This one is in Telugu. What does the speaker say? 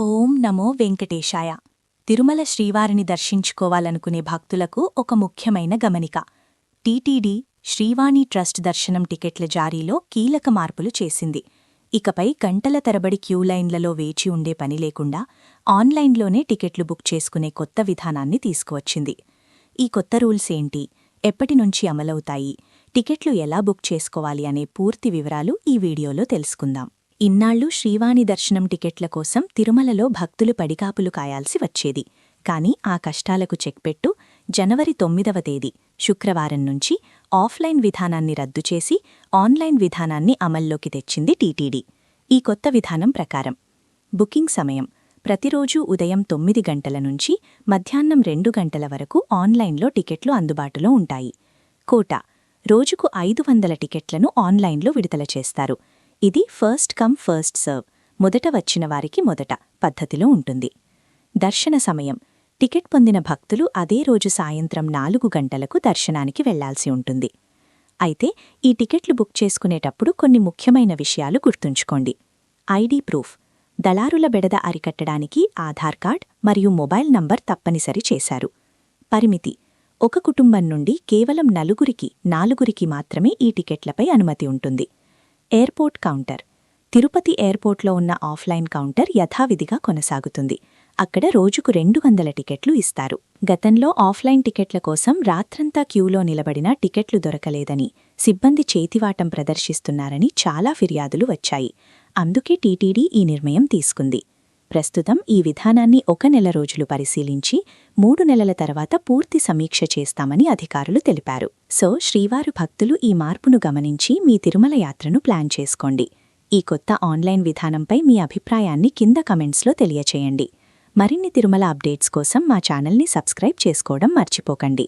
ఓం నమో వెంకటేశాయ. తిరుమల శ్రీవారిని దర్శించుకోవాలనుకునే భక్తులకు ఒక ముఖ్యమైన గమనిక. టీటీడీ శ్రీవాణి ట్రస్ట్ దర్శనం టికెట్ల జారీలో కీలక మార్పులు చేసింది. ఇకపై గంటల తరబడి క్యూలైన్లలో వేచి ఉండే పని లేకుండా ఆన్లైన్లోనే టికెట్లు బుక్ చేసుకునే కొత్త విధానాన్ని తీసుకువచ్చింది. ఈ కొత్త రూల్స్ ఏంటి? ఎప్పటినుంచి అమలవుతాయి? టికెట్లు ఎలా బుక్ చేసుకోవాలి అనే పూర్తి వివరాలు ఈ వీడియోలో తెలుసుకుందాం. ఇన్నాళ్ళు శ్రీవాణి దర్శనం టికెట్ల కోసం తిరుమలలో భక్తులు పడికాపులు కాయాల్సి వచ్చేది. కాని ఆ కష్టాలకు చెక్పెట్టు జనవరి తొమ్మిదవ తేదీ శుక్రవారం నుంచి ఆఫ్లైన్ విధానాన్ని రద్దు చేసి ఆన్లైన్ విధానాన్ని అమల్లోకి తెచ్చింది టీటీడీ. ఈ కొత్త విధానం ప్రకారం బుకింగ్ సమయం ప్రతిరోజూ ఉదయం తొమ్మిది గంటల నుంచి మధ్యాహ్నం రెండు గంటల వరకు ఆన్లైన్లో టికెట్లు అందుబాటులో ఉంటాయి. కోటా రోజుకు ఐదు వందల టికెట్లను ఆన్లైన్లో విడుదల చేస్తారు. ఇది ఫస్ట్ కమ్ ఫస్ట్ సర్వ్ మొదట వచ్చిన వారికి మొదట పద్ధతిలో ఉంటుంది. దర్శన సమయం. టికెట్ పొందిన భక్తులు అదే రోజు సాయంత్రం నాలుగు గంటలకు దర్శనానికి వెళ్ళాల్సి ఉంటుంది. అయితే ఈ టికెట్లు బుక్ చేసుకునేటప్పుడు కొన్ని ముఖ్యమైన విషయాలు గుర్తుంచుకోండి. ID proof. దళారుల బెడద అరికట్టడానికి ఆధార్ కార్డ్ మరియు మొబైల్ నంబర్ తప్పనిసరి చేశారు. పరిమితి. ఒక కుటుంబం నుండి కేవలం నలుగురికి నాలుగురికి మాత్రమే ఈ టికెట్లపై అనుమతి ఉంటుంది. Airport counter. తిరుపతి ఎయిర్పోర్ట్లో ఉన్న ఆఫ్లైన్ కౌంటర్ యథావిధిగా కొనసాగుతుంది. అక్కడ రోజుకు రెండు వందల టికెట్లు ఇస్తారు. గతంలో ఆఫ్లైన్ టికెట్ల కోసం రాత్రంతా క్యూలో నిలబడినా టికెట్లు దొరకలేదని సిబ్బంది చేతివాటం ప్రదర్శిస్తున్నారని చాలా ఫిర్యాదులు వచ్చాయి. అందుకే టీటీడీ ఈ నిర్ణయం తీసుకుంది. ప్రస్తుతం ఈ విధానాన్ని ఒక నెల రోజులు పరిశీలించి మూడు నెలల తర్వాత పూర్తి సమీక్ష చేస్తామని అధికారులు తెలిపారు. సో శ్రీవారు భక్తులు ఈ మార్పును గమనించి మీ తిరుమల యాత్రను ప్లాన్ చేసుకోండి. ఈ కొత్త ఆన్లైన్ విధానంపై మీ అభిప్రాయాన్ని కింద కమెంట్స్లో తెలియచేయండి. మరిన్ని తిరుమల అప్డేట్స్ కోసం మా ఛానల్ని సబ్స్క్రైబ్ చేసుకోవడం మర్చిపోకండి.